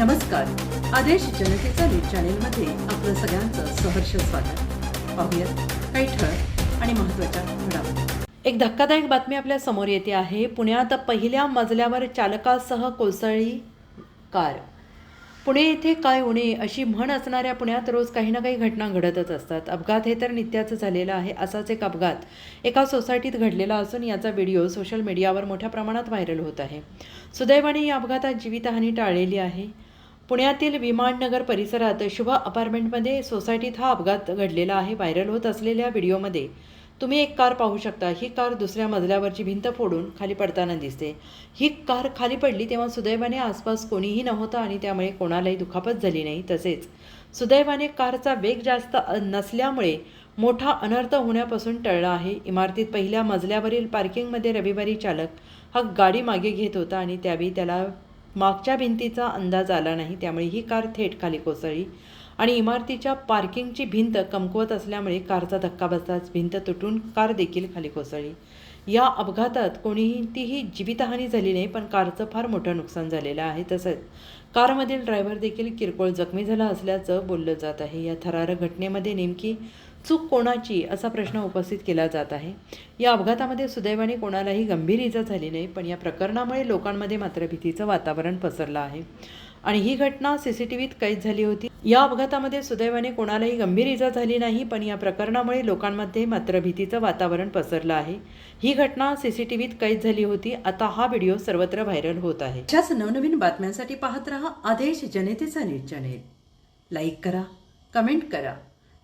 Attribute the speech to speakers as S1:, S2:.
S1: नमस्कार. आदेश जनतेचा न्यूज चॅनेलमध्ये आपलं सगळ्यांचं सहर्ष स्वागत. पाहूयात काही ठळक आणि महत्त्वाच्या घडामोडी. एक धक्कादायक बातमी आपल्यासमोर येते आहे. पुण्यात पहिल्या मजल्यावर चालकासह कोसळली कार. पुणे येथे काय होणे अशी म्हण असणाऱ्या पुण्यात रोज काही ना काही घटना घडतच असतात. अपघात हे तर नित्याचं झालेलं आहे असाच एक अपघात एका सोसायटीत घडलेला असून याचा व्हिडिओ सोशल मीडियावर मोठ्या प्रमाणात व्हायरल होत आहे. सुदैवाने या अपघातात जीवितहानी टाळलेली आहे. पुण्यातील विमाननगर परिसरात शुभ अपार्टमेंटमध्ये सोसायटीत हा अपघात घडलेला आहे व्हायरल होत असलेल्या व्हिडिओमध्ये. तुम्ही एक कार पाहू शकता. ही कार दुसऱ्या मजल्यावरची भिंत फोडून खाली पडताना दिसते. ही कार खाली पडली तेव्हा सुदैवाने आसपास कोणीही नव्हतं आणि त्यामुळे कोणालाही दुखापत झाली नाही. तसेच सुदैवाने कारचा वेग जास्त नसल्यामुळे मोठा अनर्थ होण्यापासून टळला आहे. इमारतीत पहिल्या मजल्यावरील पार्किंगमध्ये रविवारी चालक हा गाडी मागे घेत होता आणि त्यावेळी त्याला मागच्या भिंतीचा अंदाज आला नाही त्यामुळे ही कार थेट खाली कोसळली आणि इमारतीच्या पार्किंगची भिंत कमकुवत असल्यामुळे कारचा धक्का बसताच भिंत तुटून कार देखील खाली कोसळली. या अपघातात कोणीतीही जीवितहानी झाली नाही पण कारचं फार मोठं नुकसान झालेलं आहे. तसंच कारमधील ड्रायव्हर देखील किरकोळ जखमी झाला असल्याचं बोललं जात आहे. या थरारक घटनेमध्ये नेमकी चूक कोणाची असा प्रश्न उपस्थित केला जात आहे? या अपघातामध्ये सुदैवाने कोणालाही गंभीर इजा झाली नाही पण या प्रकरणामुळे लोकांमध्ये मात्र भीतीचं वातावरण पसरलं आहे. आणि ही घटना सी सी टी व्हीत कैद झाली होती. या अपघातामध्ये सुदैवाने कोणालाही गंभीर इजा झाली नाही पण या प्रकरणामुळे लोकांमध्ये मात्र भीतीचं वातावरण पसरलं आहे. ही घटना सी सी टी व्हीत कैद झाली होती. आता हा व्हिडिओ सर्वत्र व्हायरल होत आहे. अशाच नवनवीन बातम्यांसाठी पाहत रहा आदेश जनतेचा नीट चॅनेल. लाईक करा कमेंट करा.